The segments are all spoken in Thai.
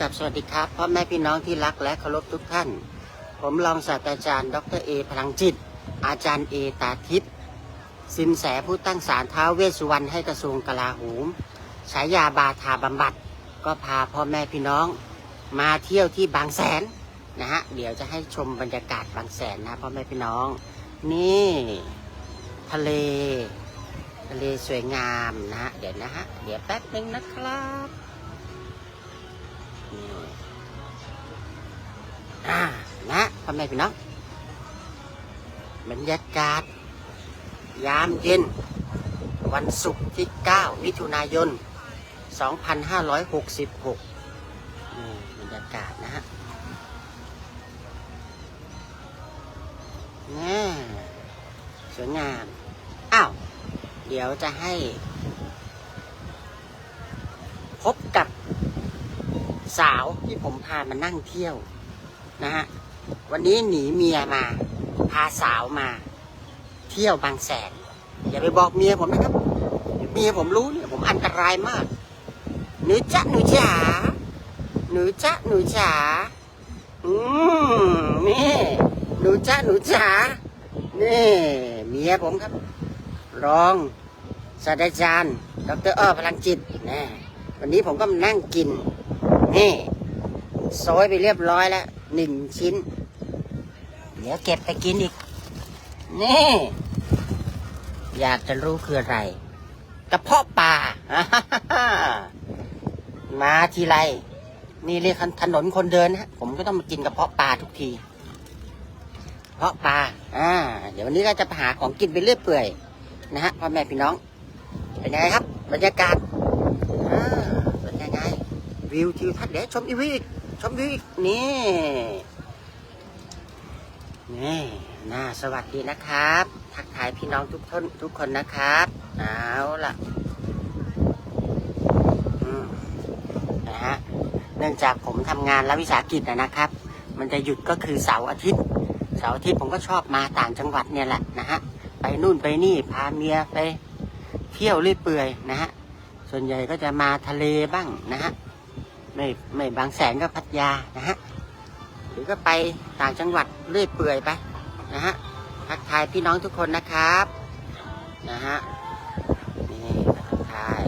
กับสวัสดีครับพ่อแม่พี่น้องที่รักและเคารพทุกท่าน ผมรองศาสตราจารย์ ดรเอพลังจิต อาจารย์เอตาทิพย์สินแสผู้ตั้งศาลท้าวเวสุวรรณให้กระทรวงกลาโหมฉายาบาทาบำบัด ก็พาพ่อแม่พี่น้อง มาเที่ยวที่บางแสนนะฮะเดี๋ยวจะให้ชมบรรยากาศบางแสนนะพ่อแม่พี่น้อง นี่ ทะเล ทะเลสวยงามนะฮะเดี๋ยวนะฮะเดี๋ยวแป๊บนึงนะครับ อ่านะพ่อแม่พี่น้องบรรยากาศ ยามเย็น วันศุกร์ที่ 9 มิถุนายน 2566นี่บรรยากาศนะฮะนี่สวยงาม อ้าว เดี๋ยวจะให้ พบกับ สาวที่ผมพามานั่งเที่ยวนะฮะวันนี้หนีเมียมา พาสาวมา เที่ยวบางแสน อย่าไปบอกเมียผมนะครับเมียผมรู้เนี่ยผมอันตรายมาก หนูจ๊ะหนูจ๋าหนูจ๊ะหนูจ๋าอืมนี่หนูจ๊ะหนูจ๋านี่เมียผมครับ รองศาสตราจารย์ ดรอ้อพลังจิตนะวันนี้ผมก็มานั่งกิน นี่ซอยไปเรียบร้อยแล้วหนึ่งชิ้น เดี๋ยวเก็บไปกินอีก นี่ อยากจะรู้คืออะไร กระเพาะปลามาทีไร นี่เรียกถนนคนเดินฮะ ผมก็ต้องมากินกระเพาะปลาทุกทีกระเพาะปลา อ่า เดี๋ยววันนี้ก็จะไปหาของกินไปเรื่อยเปื่อยนะฮะพ่อแม่พี่น้อง เป็นยังไงครับ บรรยากาศอ่าเป็นยังไง วิวทิวทัศน์เดี๋ยวชมอีกวิวอีกชมวิวอีกนี่นี่น่าสวัสดีนะครับ ทักทายพี่น้องทุกท่านทุกคนนะครับเอาล่ะนะฮะเนื่องจากผมทำงานรัฐวิสาหกิจนะนะครับ มันจะหยุดก็คือเสาร์อาทิตย์เสาร์อาทิตย์ผมก็ชอบมาต่างจังหวัดเนี่ยแหละนะฮะไปนู่นไปนี่พาเมียไป เที่ยวเรื่อยเปื่อยนะฮะส่วนใหญ่ก็จะมาทะเลบ้างนะฮะ ไม่ไม่บางแสนก็พัทยานะฮะหรือก็ไปต่างจังหวัดเรื่อยเปื่อยไปนะฮะทักทายพี่น้องทุกคนนะครับนะฮะนี่ทักทาย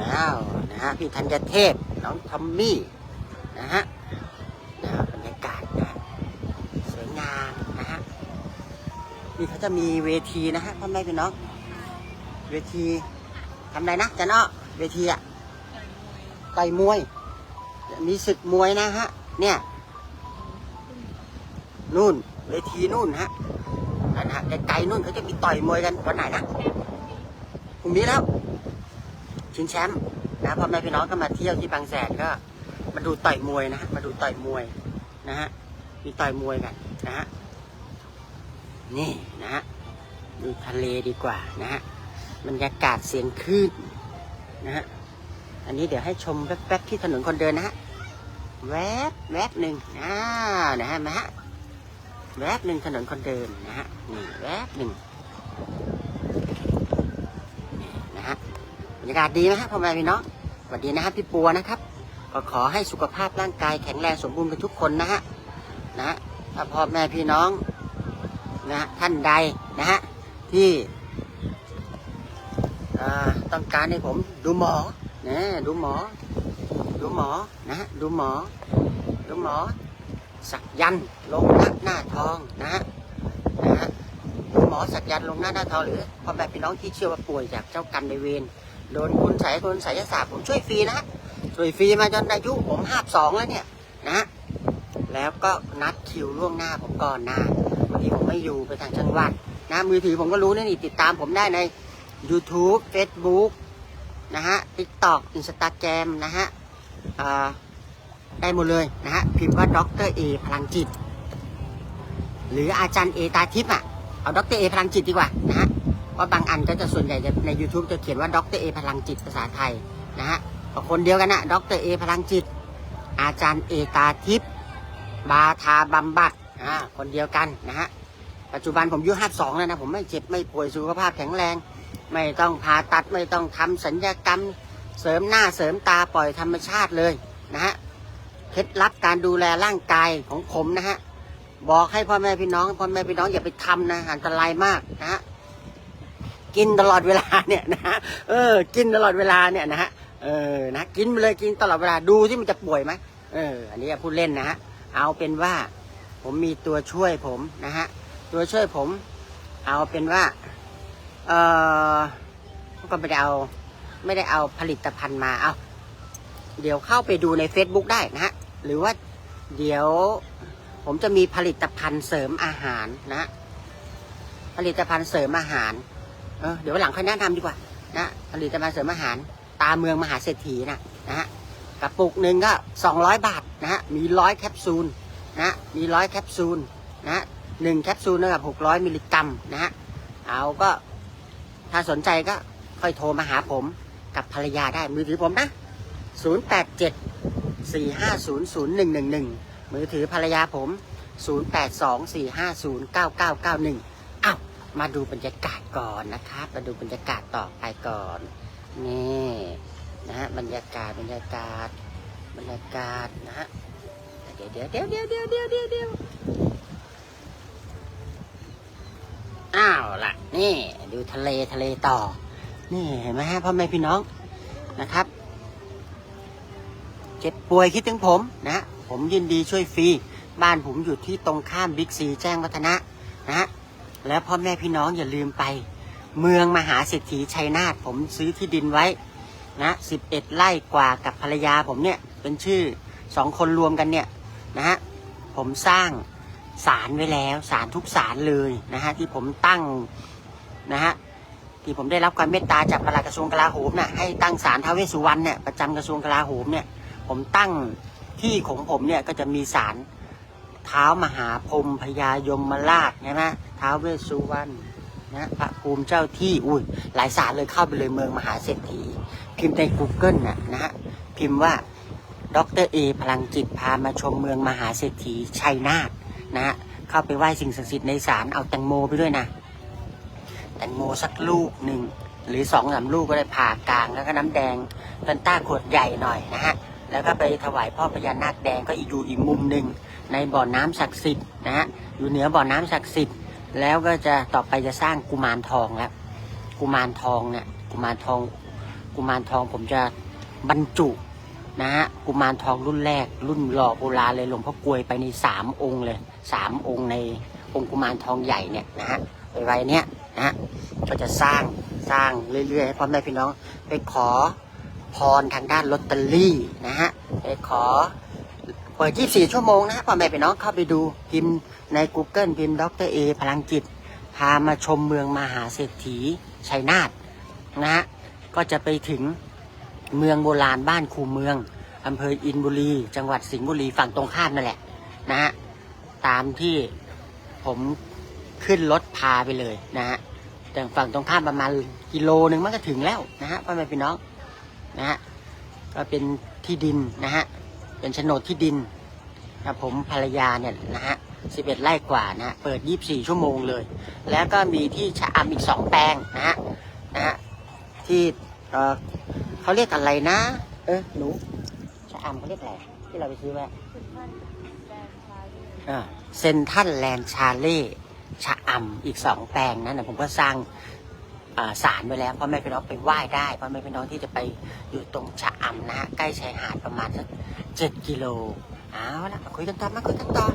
อ้าวนะฮะพี่ธัญเทพน้องทอมมี่นะฮะนะบรรยากาศนะสวยงามนะฮะนี่เขาจะมีเวทีนะฮะพ่อแม่พี่น้องเวทีำอะไรนะจันอ้อเวทีอะต่อยมวย มีศึกมวยนะฮะ เนี่ย นู่น เวทีนู่นฮะนั่นฮะไกลๆนู่นเขาจะมีต่อยมวยกันวันไหนนะพรุ่งนี้แล้ว ชิงแชมป์นะพ่อแม่พี่น้องก็มาเที่ยวที่บางแสนก็ มาดูต่อยมวยนะฮะมาดูต่อยมวยนะฮะมีต่อยมวยกันนะฮะนี่นะฮะดูทะเลดีกว่านะฮะ บรรยากาศเสียงคลื่นนะฮะ อันนี้เดี๋ยวให้ชมแป๊บๆที่ถนนคนเดินนะฮะ แวบแวบหนึ่งอ่านะฮะมาฮะ แวบหนึ่งถนนคนเดินนะฮะ นี่แวบหนึ่งนี่นะฮะ บรรยากาศดีไหมฮะพ่อแม่พี่น้องสวัสดีนะครับพี่ปัวนะครับ ก็ขอให้สุขภาพร่างกายแข็งแรงสมบูรณ์กันทุกคนนะฮะ นะฮะถ้าพ่อแม่พี่น้องนะฮะท่านใดนะฮะที่ ต้องการให้ผมดูหมอนะดูหมอ ดูหมอนะ ดูหมอ ดูหมอ สักยันลงหน้าหน้าทองนะฮะนะฮะดูหมอสักยันลงหน้าหน้าทองหรือพ่อแม่พี่น้องที่เชื่อว่าป่วยจากเจ้ากรรมในเวรโดนคุณใส่โดนไสยศาสตร์ผมช่วยฟรีนะฮะช่วยฟรีมาจนอายุผมห้าสองแล้วเนี่ยนะฮะแล้วก็นัดคิวล่วงหน้าผมก่อนนะบางทีผมไม่อยู่ไปทางจังหวัดนะมือถือผมก็รู้นะนี่ติดตามผมได้ใน YouTube Facebook นะฮะ TikTok Instagram นะฮะได้หมดเลยนะฮะ พิมพ์ว่าด็อกเตอร์เอพลังจิต หรืออาจารย์เอตาทิพย์อะ เอาด็อกเตอร์เอพลังจิตดีกว่านะฮะว่าบางอันก็จะส่วนใหญ่จะใน YouTube จะเขียนว่าด็อกเตอร์เอพลังจิตภาษาไทยนะฮะคนเดียวกันนะด็อกเตอร์เอพลังจิต อาจารย์เอตาทิพย์บาทาบำบัดอ่าคนเดียวกันนะฮะปัจจุบันผมอายุห้าสองแล้วนะ ผมไม่เจ็บไม่ป่วยสุขภาพแข็งแรง ไม่ต้องผ่าตัดไม่ต้องทำสัญญกรรม เสริมหน้าเสริมตาปล่อยธรรมชาติเลยนะฮะเคล็ดลับการดูแลร่างกายของผมนะฮะบอกให้พ่อแม่พี่น้องพ่อแม่พี่น้องอย่าไปทำนะอันตรายมากนะฮะกินตลอดเวลาเนี่ยนะฮะเออ กินตลอดเวลาเนี่ยนะฮะเออนะกินไปเลยกินตลอดเวลาดูที่มันจะป่วยไหมเออ อันนี้พูดเล่นนะฮะเอาเป็นว่าผมมีตัวช่วยผมนะฮะตัวช่วยผม เอาเป็นว่า เออก็ไม่ได้เอา ไม่ได้เอาผลิตภัณฑ์มาเอาเดี๋ยวเข้าไปดูใน Facebook ได้นะฮะ หรือว่าเดี๋ยวผมจะมีผลิตภัณฑ์เสริมอาหารนะ ผลิตภัณฑ์เสริมอาหาร เออเดี๋ยวหลังค่อยแนะนำดีกว่า นะ ผลิตภัณฑ์เสริมอาหาร ตาเมืองมหาเศรษฐีนะนะฮะกระปุกหนึ่งก็สองร้อยบาทนะฮะ มีร้อยแคปซูลนะ มีร้อยแคปซูลนะหนึ่งแคปซูลเท่ากับหกร้อยมิลลิกรัมนะฮะ เอาก็ ถ้าสนใจก็ค่อยโทรมาหาผมกับภรรยาได้มือถือผมนะ 087 450 0111 มือถือภรรยาผม 082 450 9991อ้าวมาดูบรรยากาศก่อนนะครับ มาดูบรรยากาศต่อไปก่อน นี่นะฮะบรรยากาศบรรยากาศบรรยากาศนะฮะเดี๋ยวเดี๋ยวเดี๋ยวเดี๋ยวเดี๋ยวเดี๋ยวเดี๋ยวเดี๋ยวอ้าว ละนี่ดูทะเลทะเลต่อ นี่เห็นไหมฮะพ่อแม่พี่น้องนะครับ เจ็บป่วยคิดถึงผมนะ ผมยินดีช่วยฟรี บ้านผมอยู่ที่ตรงข้ามบิ๊กซีแจ้งวัฒนะนะ แล้วพ่อแม่พี่น้องอย่าลืมไป เมืองมหาเศรษฐีชัยนาทผมซื้อที่ดินไว้นะสิบเอ็ดไร่กว่ากับภรรยาผมเนี่ยเป็นชื่อสองคนรวมกันเนี่ยนะฮะผมสร้าง ศาลไว้แล้วศาลทุกศาลเลยนะฮะที่ผมตั้งนะฮะที่ผมได้รับความเมตตาจากปลัดกระทรวงกลาโหมน่ะให้ตั้งศาลท้าวเวสสุวรรณเนี่ยประจำกระทรวงกลาโหมเนี่ยผมตั้งที่ของผมเนี่ยก็จะมีศาลเท้ามหาพรมพญายมราชใช่ไหมท้าวเวสสุวรรณนะพระภูมิเจ้าที่อุ้ยหลายศาลเลยเข้าไปเลยเมืองมหาเศรษฐีพิมพ์ใน Google น่ะนะฮะพิมพ์ว่าดรเอพลังจิตพามาชมเมืองมหาเศรษฐีชัยนาท นะฮะเข้าไปไหว้สิ่งศักดิ์สิทธิ์ในศาลเอาแตงโมไปด้วยนะ แตงโมสักลูกหนึ่งหรือสองสามลูกก็ได้ผ่ากลางแล้วก็น้ำแดงเป็นต้าขวดใหญ่หน่อยนะฮะแล้วก็ไปถวายพ่อพญานาคแดงก็อีกอยู่อีกมุมหนึ่งในบ่อน้ำศักดิ์สิทธิ์นะฮะอยู่เหนือบ่อน้ำศักดิ์สิทธิ์แล้วก็จะต่อไปจะสร้างกุมารทองแล้วกุมารทองเนี่ยกุมารทองกุมารทองผมจะบรรจุนะฮะกุมารทองรุ่นแรก รุ่นหล่อโบราณเลยหลวงพ่อกลวยไปในสามองค์เลย สามองค์ในองค์กุมารทองใหญ่เนี่ยนะฮะไปไว้เนี่ยนะฮะก็จะสร้างสร้างเรื่อยๆให้พ่อแม่พี่น้องไปขอพรทางด้านลอตเตอรี่นะฮะไปขอเปิด 24 ชั่วโมงนะฮะพ่อแม่พี่น้องเข้าไปดูพิมพ์ใน Google พิมพ์ดรเอพลังจิต พามาชมเมืองมหาเศรษฐีชัยนาทนะฮะก็จะไปถึงเมืองโบราณบ้านคูเมืองอำเภออินบุรี จังหวัดสิงห์บุรีฝั่งตรงข้ามนั่นแหละนะฮะ ตามที่ผมขึ้นรถพาไปเลยนะฮะแต่ฝั่งตรงข้ามประมาณกิโลหนึ่งมันก็ถึงแล้วนะฮะพ่อแม่พี่น้องนะฮะก็เป็นที่ดินนะฮะเป็นโฉนดที่ดินนะผมภรรยาเนี่ยนะฮะสิบเอ็ดไร่กว่านะฮะเปิดยี่บสี่ชั่วโมงเลย แล้วก็มีที่ชะอำอีกสองแปลงนะฮะนะฮะที่เออเขาเรียกอะไรนะ เออหนูะอำเขาเรียกอะไรที่เราไปซื้อไว้เซนทันแลนด์ชาเล่ชะอำอีกสองแปลงนั้นนะผมก็สร้างอ่าศาลไว้แล้วพ่อแม่พี่น้องไปไหว้ได้พ่อแม่พี่น้องที่จะไปอยู่ตรงชะอำนะฮะใกล้ชายหาดประมาณสักเจ็ดกิโลเอาละมาคุยกันต่อมาคุยกันต่อ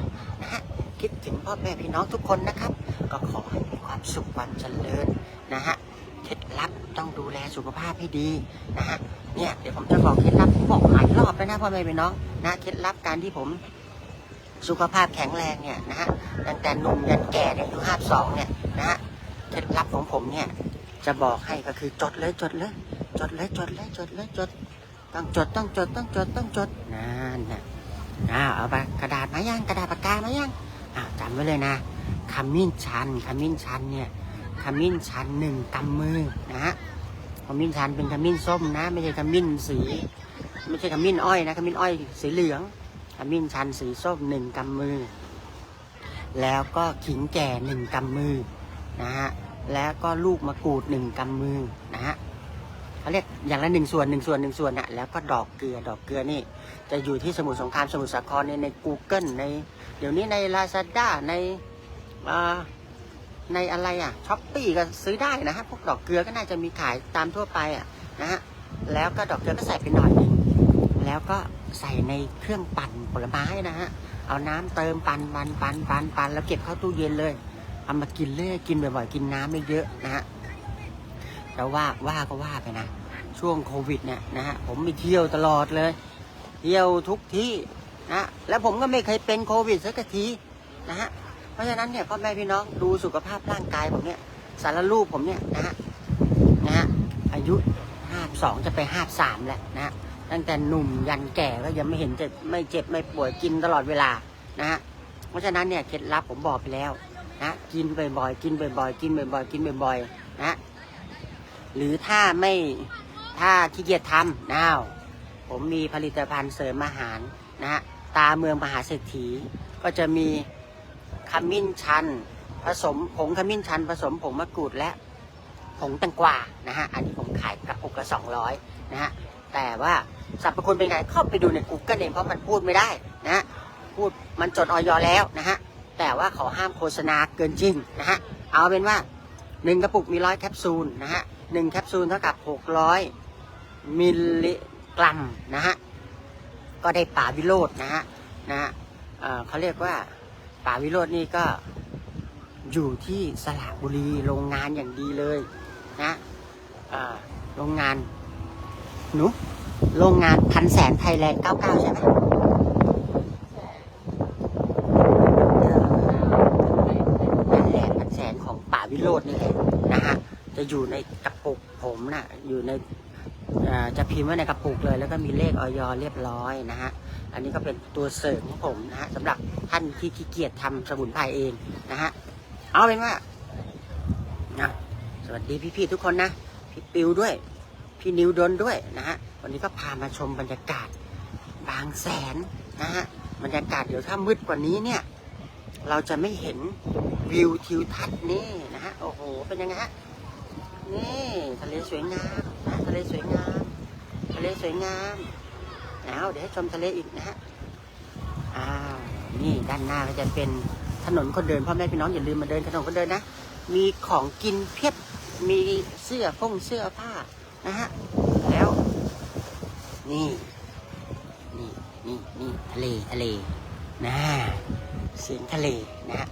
นะฮะคิดถึงพ่อแม่พี่น้องทุกคนนะครับ ก็ขอให้มีความสุขความเจริญนะฮะเคล็ดลับต้องดูแลสุขภาพให้ดีนะฮะเนี่ยเดี๋ยวผมจะบอกเคล็ดลั บผมบอกหลายรอบแล้วนะพ่อแม่พี่น้องนะเคล็ดลับการที่ผมสุขภาพแข็งแรงเนี่ยนะฮะตั้งแต่หนุ่มยันแก่เนี่ยอายุห้าสองเนี่ยนะฮะเคล็ดลับของผมเนี่ยจะบอกให้ก็คือจดเลยจดเลย จดเลยจดเลยจดเลยจดต้องจดต้องจดต้องจดต้องจดนั่นนะอ้าเอาไปกระดาษมายังกระดาษปากกามายังอ้าจำไว้เลยนะขมิ้นชันขมิ้นชันเนี่ยขมิ้นชันหนึ่งกำมือนะฮะขมิ้นชันเป็นขมิ้นส้มนะ ไม่ใช่ขมิ้นสี ไม่ใช่ขมิ้นอ้อยนะขมิ้นอ้อยสีเหลืองขมิ้นชันสีส้มหนึ่งกำมือ แล้วก็ขิงแก่หนึ่งกำมือนะฮะแล้วก็ลูกมะกรูดหนึ่งกำมือนะฮะเขาเรียกอย่างละหนึ่งส่วนหนึ่งส่วนหนึ่งส่วนนะแล้วก็ดอกเกลือดอกเกลือนี่ จะอยู่ที่สมุทรสงครามสมุทรสาครในใน Google ใน เดี๋ยวนี้ใน Lazada ในอ่าในอะไรอะช้อปปี้ก็ซื้อได้นะฮะพวกดอกเกลือก็น่าจะมีขายตามทั่วไปอะนะฮะแล้วก็ดอกเกลือก็ใส่ไปหน่อยนึง แล้วก็ใส่ในเครื่องปั่นผลไม้นะฮะ เอาน้ำเติมปั่นปั่นปั่นปั่นปั่นแล้วเก็บเข้าตู้เย็นเลย เอามากินเลยกินบ่อยๆ กินน้ำไม่เยอะนะฮะแต่ว่าว่าก็ว่าไปนะ ช่วงโควิดเนี่ยนะฮะผมไปเที่ยวตลอดเลย เที่ยวทุกที่นะแล้วผมก็ไม่เคยเป็นโควิดสักทีนะฮะเพราะฉะนั้นเนี่ยพ่อแม่พี่น้องดูสุขภาพร่างกายผมเนี่ยสารรูปผมเนี่ยนะฮะนะฮะอายุห้าสองจะไปห้าสามแล้วนะฮะ ตั้งแต่หนุ่มยันแก่ก็ยังไม่เห็นจะไม่เจ็บไม่ป่วยกินตลอดเวลานะฮะเพราะฉะนั้นเนี่ยเคล็ดลับผมบอกไปแล้วนะกินบ่อยๆกินบ่อยๆกินบ่อยๆกินบ่อยๆนะหรือถ้าไม่ถ้าขี้เกียจทำน้าวผมมีผลิตภัณฑ์เสริมอาหารนะฮะตาเมืองมหาเศรษฐี ก็จะมีขมิ้นชัน ผสมผงขมิ้นชัน ผสมผงมะกรูดและผงแตงกวานะฮะอันนี้ผมขายกระปุกละสองร้อยนะฮะแต่ว่า สรรพคุณเป็นไงเข้าไปดูใน Google เองเพราะมันพูดไม่ได้นะพูดมันจดออยแล้วนะฮะแต่ว่าเขาห้ามโฆษณาเกินจริงนะฮะเอาเป็นว่าหนึ่งกระปุกมีร้อยแคปซูลนะฮะหนึ่งแคปซูลเท่ากับหกร้อยมิลลิกรัมนะฮะก็ได้ป่าวิโรจน์นะฮะนะฮะเเขาเรียกว่าป่าวิโรจน์นี่ก็อยู่ที่สระบุรีโรงงานอย่างดีเลยนะโรงงานหนู โรงงานพันแสนไทยแลนด์99ใช่ไหมเออนั่นแหละพันแสนของป่าวิโรจน์นี่แหละนะฮะ จะอยู่ในกระปุกผมนะ่ะ อยู่ในจะพิมพ์ไว้ในกระปุกเลย แล้วก็มีเลขออยเรียบร้อยนะฮะ อันนี้ก็เป็นตัวเสริมของผมนะฮะสำหรับท่านที่ขี้เกียจทำสมุนไพรเองนะฮะ เอาเป็นว่านะสวัสดีพี่ๆทุกคนนะ พี่ปิวด้วย พี่นิวดนด้วยนะฮะ วันนี้ก็พามาชมบรรยากาศบางแสนนะฮะบรรยากาศเดี๋ยวถ้ามืดกว่านี้เนี่ย เราจะไม่เห็นวิวทิวทัศน์นี่นะฮะโอ้โหเป็นยังไงฮะนี่ทะเลสวยงามนะทะเลสวยงาม ทะเลสวยงามแล้วเดี๋ยวให้ชมทะเลอีกนะฮะอ้าวนี่ด้านหน้าก็จะเป็นถนนคนเดินพ่อแม่พี่น้องอย่าลืมมาเดินถนนคนเดินนะมีของกินเพียบมีเสื้อพงเสื้อผ้านะฮะ นี่ นี่นี่นี่ทะเลทะเลนะเสียงทะเลนะฮะ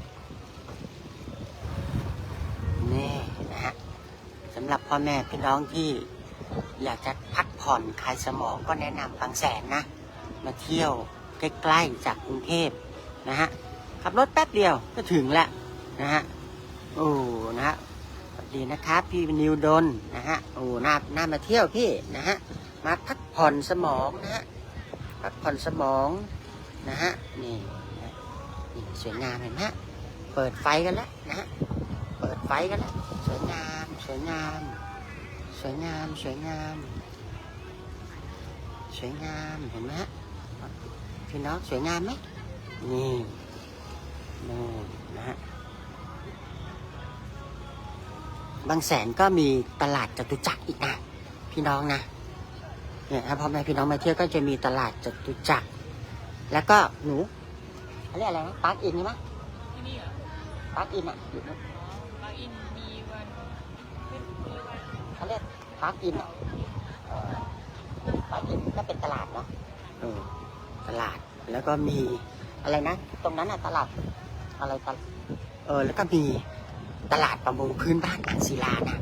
นี่นะฮะสำหรับพ่อแม่พี่น้องที่อยากจะพักผ่อนคลายสมองก็แนะนำบางแสนนะ มาเที่ยวใกล้ๆจากกรุงเทพนะฮะขับรถแป๊บเดียวก็ถึงแล้วนะฮะโอ้นะฮะสวัสดีนะครับ พี่นิวดนนะฮะโอ้น่าน่ามาเที่ยวพี่นะฮะมาพัก ผ่อนสมองนะฮะพักผ่อนสมองนะฮะนี่นี่สวยงามเห็นไหมฮะเปิดไฟกันแล้วนะฮะเปิดไฟกันแล้วสวยงามสวยงาม สวยงามสวยงามสวยงามเห็นไหมฮะพี่น้องสวยงามไหมนี่นี่นะฮะบางแสนก็มีตลาดจตุจักรอีกนะพี่น้องนะ เนี่ยถ้าพ่อแม่พี่น้องมาเที่ยวก็จะมีตลาดจตุจักร แล้วก็หนูเขาเรียกอะไรนะปาร์คอินใช่ไหมที่นี่เหรอปาร์คอินอะอยู่นู้นบางอินมีวันขึ้นมีวันเขาเรียกปาร์คอินอะเออปาร์คอินก็เป็นตลาดเนาะเออตลาดแล้วก็มีอะไรนะ ตรงนั้นอะตลาดอะไรตลาดเออแล้วก็มีตลาดประมงพื้นบ้านอ่างศิลานะ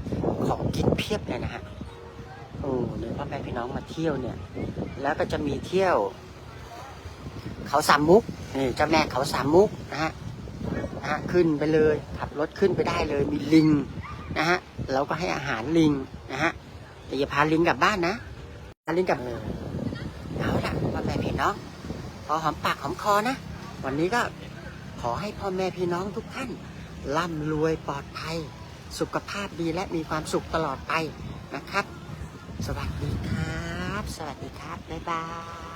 ของกินเพียบเลยนะฮะ โอ้เนี่ยพ่อแม่พี่น้องมาเที่ยวเนี่ย แล้วก็จะมีเที่ยว เขาสามมุกนี่เจ้าแม่เขาสามมุกนะฮะนะฮะขึ้นไปเลยขับรถขึ้นไปได้เลยมีลิงนะฮะเราก็ให้อาหารลิงนะฮะแต่อย่าพาลิงกลับบ้านนะพาลิงกลับเลยเอาละพ่อแม่พี่น้องพอหอมปากหอมคอนะวันนี้ก็ขอให้พ่อแม่พี่น้องทุกท่านร่ำรวยปลอดภัย สุขภาพดีและมีความสุขตลอดไปนะครับ สวัสดีครับ สวัสดีครับ บ๊ายบาย